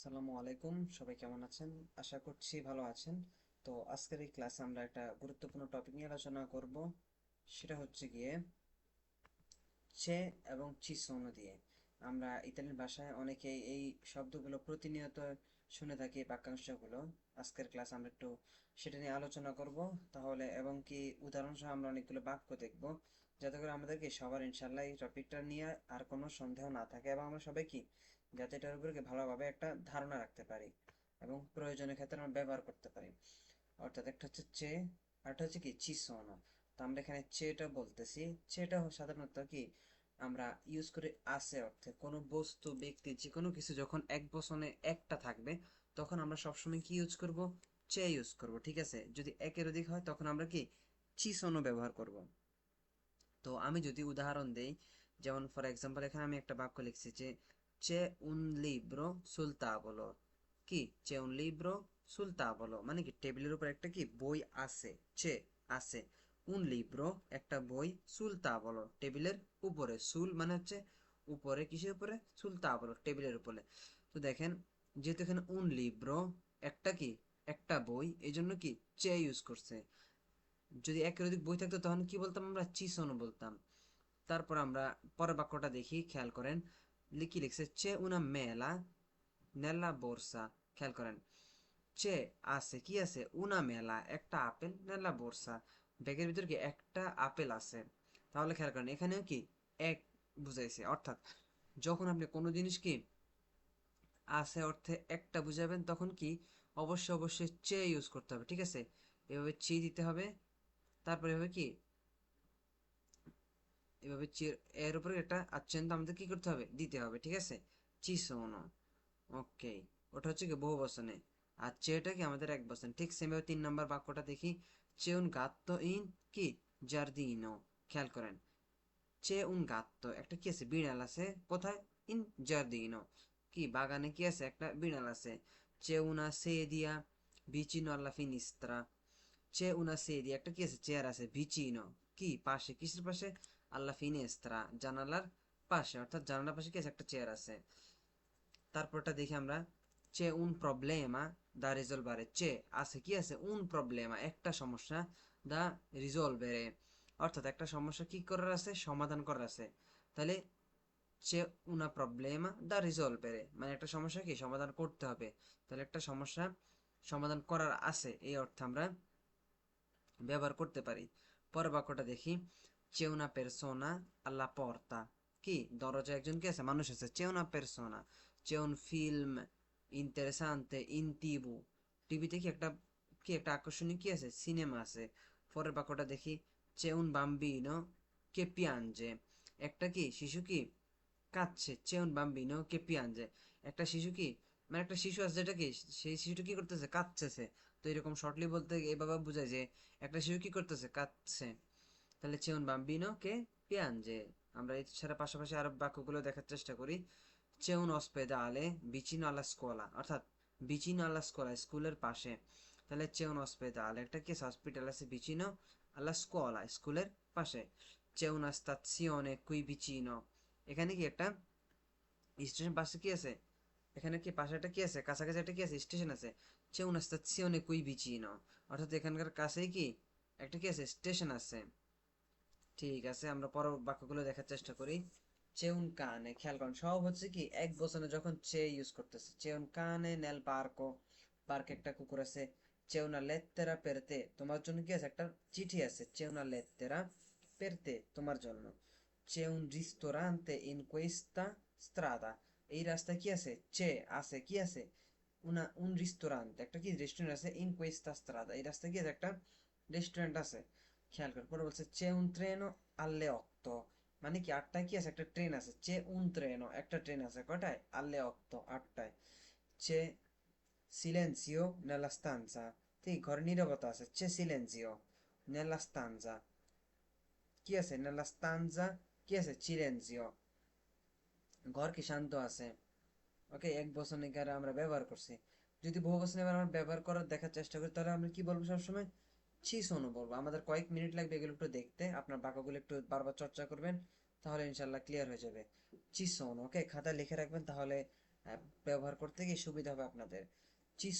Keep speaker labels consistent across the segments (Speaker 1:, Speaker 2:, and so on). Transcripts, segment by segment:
Speaker 1: আসসালামু আলাইকুম, সবাই কেমন আছেন? আশা করছি ভালো আছেন। তো আজকের এই ক্লাসে আমরা একটা গুরুত্বপূর্ণ টপিক নিয়ে আলোচনা করব। সেটা হচ্ছে গিয়ে চে এবং চিসোনো দিয়ে। আমরা ইতালিয়ান ভাষায় অনেকেই এই শব্দগুলো প্রতিনিয়ত শুনে থাকি বাক্যাংশগুলো। আজকের ক্লাস আমরা একটু সেটা নিয়ে আলোচনা করব। তাহলে এবং কি উদাহরণ সহ আমরা অনেকগুলো বাক্য দেখব। যাতে করে আমাদেরকে সবার ইনশাল্লাহ এই টপিকটা নিয়ে আর কোনো সন্দেহ না থাকে। এবং আমরা সবাই কি যাতে এটার উপরে ভালোভাবে একটা ধারণা রাখতে পারি এবং প্রয়োজনের ক্ষেত্রে আমরা ব্যবহার করতে পারি। অর্থাৎ একটা হচ্ছে চে, আর একটা হচ্ছে কি, চিসোনো। তো আমরা এখানে চেটা বলতেছি। চেটা সাধারণত কি, আমরা ইউজ করি আছে অর্থে। কোনো বস্তু, ব্যক্তি যে কোনো কিছু যখন এক বচনে একটা থাকবে, তখন আমরা সবসময় কি ইউজ করব? চে ইউজ করব, ঠিক আছে? যদি একের অধিক হয়, তখন আমরা কি, চিসোনো ব্যবহার করব। তো আমি যদি উদাহরণ দেই, যেমন ফর এক্সাম্পল এখানে আমি একটা বাক্য লিখছি যে c'è un libro sul tavolo. কি c'è un libro sul tavolo? মানে কি টেবিলের উপর একটা কি? বই আছে c'è আছে un libro, একটা বই sul tavolo. টেবিলের উপরে সুল মানে হচ্ছে উপরে, কিসের উপরে? Sul tavolo টেবিলের উপরে তো দেখেন, যেহেতু এখানে un libro, একটা কি? একটা বই এই জন্য কি? C'è ইউজ করছে। যদি একের অধিক বই থাকতো, তখন কি বলতাম আমরা? চিসনো বলতাম। তারপর আমরা পরের বাক্যটা দেখি, খেয়াল করেন। লিখি লিখছে চে উনা মেলা নেলা বোরসা খেয়াল করেন চে আছে কি আছে উনা মেলা একটা আপেল নেলা বোরসা ব্যাগের ভিতর কি একটা আপেল আছে তাহলে খেয়াল করেন এখানেও কি এক বুঝাইছে অর্থাৎ যখন আপনি কোনো জিনিস কি আছে অর্থে একটা বুঝাবেন তখন কি অবশ্যই অবশ্যই চে ইউজ করতে হবে ঠিক আছে এভাবে চি দিতে হবে তারপরে এভাবে কি এভাবে এর উপরে একটা আচ্ছন্ত আমাদের কি করতে হবে? দিতে হবে, ঠিক আছে? চি চিসোনো। ওকে। ওটা হচ্ছে কি বহু বচনে। আর চেটা কি আমাদের এক বচন। ঠিক সেমভাবে তিন নম্বর বাক্যটা দেখি। চে উন গাত্তো ইন কি? জার্দিনো। খেয়াল করেন। চে উন গাত্তো। একটা কি আছে? বিড়াল আছে। কোথায়? ইন জার্দিনো। কি? বাগানে কি আছে? একটা বিড়াল আছে। চে উনা সেদিয়া ভিচিনো আল্লা ফিনিস্ত্রা। চে উনা সে দিয়া একটা কি আছে? চেয়ার আছে। ভিচিনো। কি? পাশে। কিসের পাশে? আল্লা ফিনেস্ত্রা জানালার পাশে, অর্থাৎ জানালার পাশে কি একটা চেয়ার আছে। তারপরটা দেখি আমরা। চে উন প্রবলেমা দা রিজলভারে চে আছে কি আছে? উন প্রবলেমা একটা সমস্যা দা রিজলভেরে অর্থাৎ একটা সমস্যা কি করার আছে? সমাধান করার আছে। তাহলে চে উনা প্রবলেমা দা রিজলভেরে মানে একটা সমস্যা কি? সমাধান করতে হবে। তাহলে একটা সমস্যা সমাধান করার আছে। এই অর্থে আমরা ব্যবহার করতে পারি। পরের বাক্যটা দেখি। C'è una persona alla porta দরজা একজন কি আছে? মানুষ আছে। c'è una persona c'è un film interesante in tv টিভিতে কি একটা কি একটা আকর্ষণীয় কি আছে? সিনেমা আছে। পরের বাক্যটা দেখি c'è un bambino che piange একটা কি? শিশু কি? কাঁদছে। c'è un bambino che piange একটা শিশু কি? মানে একটা শিশু আছে যেটা কি? সেই শিশুটা কি করতেছে? কাঁদতেছে। তো এরকম শর্টলি বলতে এভাবে বোঝায় যে, একটা শিশু কি করতেছে? কাঁদছে। তাহলে চেউন বাম্বিনো কে পিয়ানজে আমরা এছাড়া পাশাপাশি আরও বাক্যগুলো দেখার চেষ্টা করি। চেউন অসপেদা আলে, বিচিন আলা স্কোলা অর্থাৎ বিচিন আলা স্কোলা স্কুলের পাশে। তাহলে চেউন অস্পেদা আলে, একটা কেস হসপিটাল আছে বিচিনো আলা স্কোলা স্কুলের পাশে। চেউন আস্তাৎসিওনে কুই বিচিনো। এখানে কি একটা স্টেশন পাশে কি আছে? এখানে কি পাশে একটা কি আছে? কাছাকাছি একটা কি আছে? স্টেশন আছে। চেউন আস্তাৎসিওনে কুই বিচিনো। অর্থাৎ এখানকার কাছেই কি? একটা কি আছে? স্টেশন আছে। ঠিক আছে, আমরা পর বাক্যগুলো দেখার চেষ্টা করি। চেউন কানে, খেয়াল করেন, সব হচ্ছে কি, এক বছরে যখন চে ইউজ করতেছে, চেউন কানে নেল পার্কো পার্ক একটা কুকুর আছে, চেউনা লেত্তেরা পেরতে, তোমার জন্য কি আছে, একটা চিঠি আছে, চেউনা লেত্তেরা পেরতে, তোমার জন্য। চেউন রিস্তোরান্তে ইন কোয়েস্তা স্ত্রাদা এই রাস্তায় কি আছে, চে আছে, কি আছে? উনা, উন রিস্তোরান্তে, একটা কি, রেস্টুরেন্ট আছে, ইন কোয়েস্তা স্ত্রাদা এই রাস্তায় কি আছে, একটা রেস্টুরেন্ট আছে। খেয়াল করে পরে বলছে, চে উন ট্রেনো আল্লে অক্ত। মানে কি, আটটায় কি আছে? একটা ট্রেন আছে। চে উন ট্রেনো একটা ট্রেন আছে। কটায়? আল্লে অক্ত আটটায়। চে সিলেন্সিও নেলা ঠিক, ঘরে নীরবতা আছে। চে সিলেন্সিও নেলা কি আছে? নেলা কি আছে? সিলেন্সিও ঘর কি শান্ত আছে? ওকে, এক বছর আমরা ব্যবহার করছি। যদি বহু বছর আমরা ব্যবহার করার দেখার চেষ্টা করি, তাহলে আমরা কি বলব সবসময়? চিসোনো বলব। আমাদের কয়েক মিনিট লাগবে এগুলো একটু দেখতে। আপনার বাক্যগুলো একটু বারবার চর্চা করবেন, তাহলে ইনশাল্লাহ ক্লিয়ার হয়ে যাবে। চিসোনো ওকে খাতায় লিখে রাখবেন, তাহলে ব্যবহার করতে গিয়ে সুবিধা হবে আপনাদের।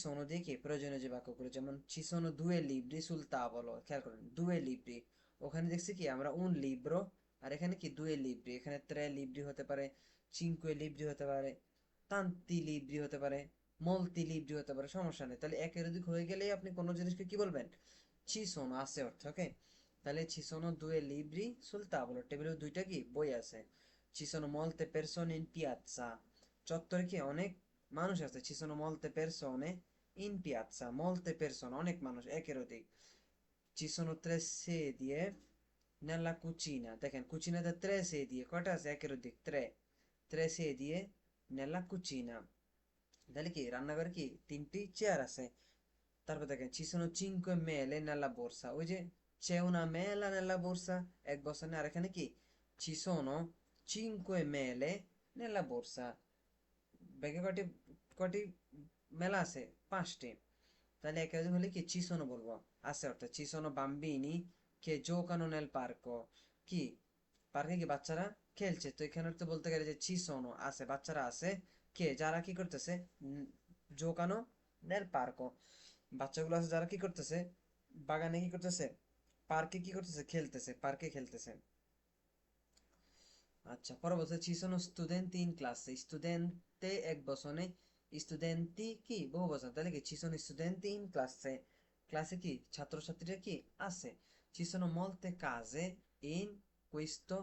Speaker 1: sono দিয়ে কি? প্রয়োজনীয় যে বাক্যগুলো, যেমন sono due libri sul tavolo খেয়াল করেন due libri ওখানে দেখছি কি? আমরা উন libro আর এখানে কি? দুয়ে libri এখানে tre libri হতে পারে cinque libri হতে পারে tanti libri হতে পারে, মলতি libri হতে পারে, সমস্যা নেই। তাহলে একের অধিক হয়ে গেলেই আপনি কোনো জিনিসকে কি বলবেন? ci sono আছে অর্থ ওকে তাহলে ci sono due libri sul tavolo টেবিলে দুইটা কি বই আছে ci sono molte persone in piazza চত্বরে কি অনেক মানুষ আছে ci sono molte persone in piazza molte persone অনেক মানুষ একের অধিক ci sono tre sedie nella cucina দেখেন কুচিনাতে tre sedie কয়টা আছে একের অধিক tre tre sedie nella cucina তাহলে কি রান্নাঘরে কি তিনটি চেয়ার আছে তারপর দেখেন ci sono cinque mele nella borsa ওই যে c'è una mela nella borsa এক বছর আর এখানে কি ci sono cinque mele nella borsa ব্যাগে কয়টি কয়টি মেলা আছে পাঁচটি তাহলে একে হলে কি ci sono বলব আছে অর্থাৎ ci sono bambini che giocano nel parco কি পার্কে কি বাচ্চারা খেলছে তো এখানে তো বলতে গেলে যে ci sono আছে বাচ্চারা আছে কে যারা কি করতেছে জোকানো নেল পার্কো বাচ্চাগুলো আছে যারা কি করতেছে? বাগানে কি করতেছে? পার্কে কি করতেছে? খেলতেছে, পার্কে খেলতেছে। আচ্ছা পরবর্তী ci sono studenti in classe studente এক বসনে studenti কি? বহু বচন তাহলে কি? ci sono studenti in classe ক্লাসে কি? ছাত্রছাত্রীরা কি? আছে। ci sono molte case in questo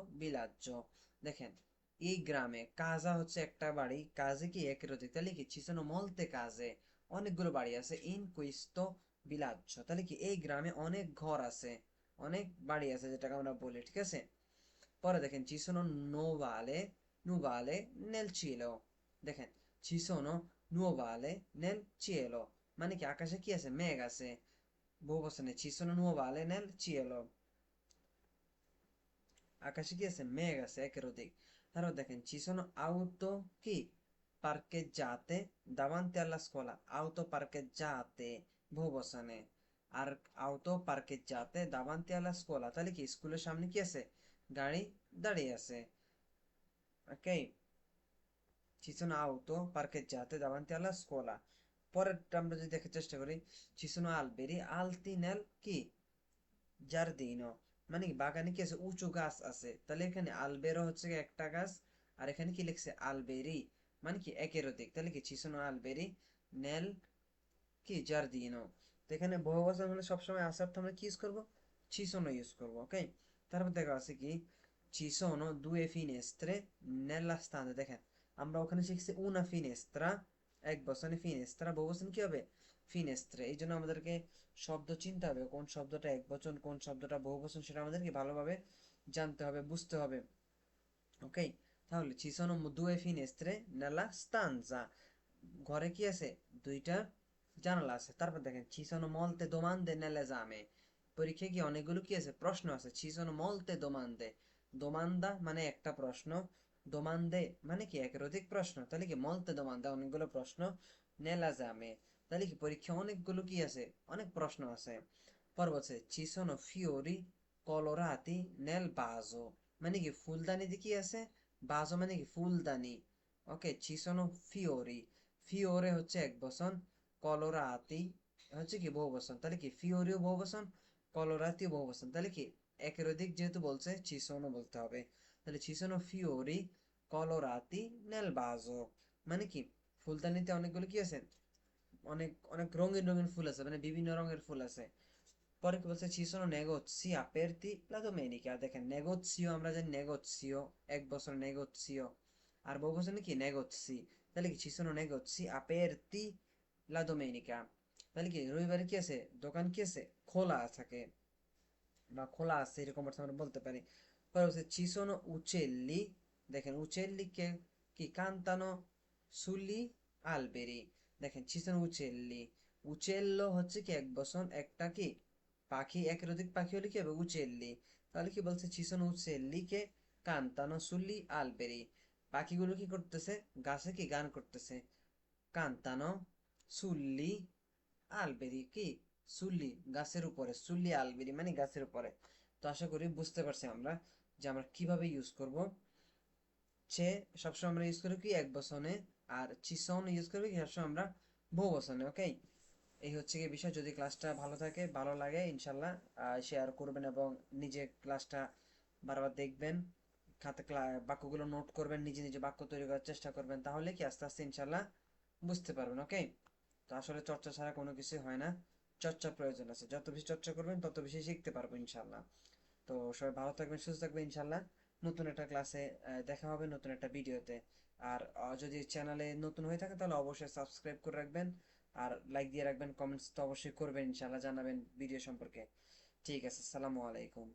Speaker 1: দেখেন, এই গ্রামে কাজা হচ্ছে একটা বাড়ি, কাজে কি? একের অধিক তাহলে কি? ci মলতে case অনেকগুলো বাড়ি আছে in questo villaggio তাহলে কি এই গ্রামে অনেক ঘর আছে অনেক বাড়ি আছে যেটাকে আমরা বলি ঠিক আছে পরে দেখেন ci sono nuvale nuvale nel cielo. দেখেন ci sono nuvale nel cielo. মানে কি আকাশে কি আছে মেঘ আছে বহু বচনে ci sono nuvale nel cielo. আকাশে কি আছে মেঘ আছে একের অধিক তারপর দেখেন ci sono auto কি parcheggiate davanti alla scuola auto parcheggiate বহু বচনে আর auto parcheggiate davanti alla scuola তাহলে কি স্কুলের সামনে কি আছে গাড়ি দাঁড়িয়ে আছে ওকে ci sono auto parcheggiate davanti alla scuola পরেরটা আমরা যদি দেখার চেষ্টা করি ci sono alberi alti nel কি giardino মানে বাগানে কি আছে উঁচু গাছ আছে তাহলে এখানে আলবেরো হচ্ছে একটা গাছ আর এখানে কি লিখছে আলবেরি মানে কি একের অধিক? তাহলে কি ci sono alberi nel কি giardino তো এখানে বহু বচন হলে সবসময় আসে অর্থ আমরা কি ইউজ করব? sono ইউজ করব ওকে তারপর দেখা আছে কি sono due finestre nella stanza দেখেন, আমরা ওখানে শিখছি una finestra এক বচনে finestra বহু বচন কি হবে? finestre এই জন্য আমাদেরকে শব্দ চিনতে হবে, কোন শব্দটা এক বচন, কোন শব্দটা বহু বচন, সেটা আমাদেরকে ভালোভাবে জানতে হবে, বুঝতে হবে ওকে তাহলে ci sono due finestre nella stanza ঘরে কি আছে দুইটা জানালা আছে তারপর দেখেন ci sono molte domande nell'esame পরীক্ষায় কি অনেকগুলো কি আছে প্রশ্ন আছে ci sono molte domande domanda মানে একটা প্রশ্ন domande মানে কি একের অধিক প্রশ্ন তাহলে কি molte domande অনেকগুলো প্রশ্ন nell'esame তাহলে কি পরীক্ষা অনেকগুলো কি আছে অনেক প্রশ্ন আছে পর বলছে ci sono fiori colorati nel vaso মানে কি ফুলদানিতে কি আছে বাজো মানে কি? ফুলদানি। ওকে sono fiori fiore হচ্ছে এক বচন colorati হচ্ছে কি বহু বসন। তাহলে কি? ফিওরিও বহু বসন colorati বহু বচন তাহলে কি? একের অধিক যেহেতু বলছে sono বলতে হবে। তাহলে sono fiori colorati nel vaso মানে কি? ফুলদানিতে অনেকগুলো কি আছে? অনেক অনেক রঙিন রঙিন ফুল আছে মানে বিভিন্ন রঙের ফুল আছে। পরে কি বলছে ci sono negozi aperti la domenica দেখেন negozio আমরা জানি negozio এক বছর negozio আর বহু বছর কি negozi তাহলে কি ci sono negozi aperti la domenica তাহলে কি রবিবারে কি আছে দোকান কি আছে খোলা থাকে বা খোলা আছে এরকম অর্থ আমরা বলতে পারি পরে বলছে ci sono uccelli দেখেন uccelli কে কি cantano sugli alberi দেখেন ci sono uccelli uccello হচ্ছে কি এক বচন একটা কি পাখি একের অধিক পাখি হলে কি হবে? উচেল্লি। তাহলে কি বলছে? sono uccelli che cantano sugli alberi পাখিগুলো কি করতেছে? গাছে কি গান করতেছে? কান্তানো সুল্লি আলবেরি। কি? সুল্লি, গাছের উপরে। সুল্লি আলবেরি মানে গাছের উপরে। তো আশা করি বুঝতে পারছি আমরা যে আমরা কীভাবে ইউজ করব। সে সবসময় আমরা ইউজ করি কি? এক বচনে। আর চিসন ইউজ করবে কি? সবসময় আমরা বহু বচনে ওকে এই হচ্ছে কি বিষয়, যদি ক্লাসটা ভালো থাকে, ভালো লাগে ইনশাল্লাহ শেয়ার করবেন এবং নিজে ক্লাসটা বারবার দেখবেন, খাতে বাক্যগুলো নোট করবেন, নিজে নিজে বাক্য তৈরি করার চেষ্টা করবেন, তাহলে কি আস্তে আস্তে ইনশাল্লাহ বুঝতে পারবেন ওকে তো আসলে চর্চা ছাড়া কোনো কিছু হয় না, চর্চা প্রয়োজন আছে, যত বেশি চর্চা করবেন, তত বেশি শিখতে পারব ইনশাল্লাহ তো সবাই ভালো থাকবেন, সুস্থ থাকবেন ইনশাল্লাহ নতুন একটা ক্লাসে দেখা হবে নতুন একটা ভিডিওতে আর যদি চ্যানেলে নতুন হয়ে থাকে, তাহলে অবশ্যই সাবস্ক্রাইব করে রাখবেন। আর লাইক দিয়ে রাখবেন কমেন্টস তো অবশ্যই করবেন ইনশাল্লাহ জানাবেন ভিডিও সম্পর্কে। ঠিক আছে, আসসালামু আলাইকুম।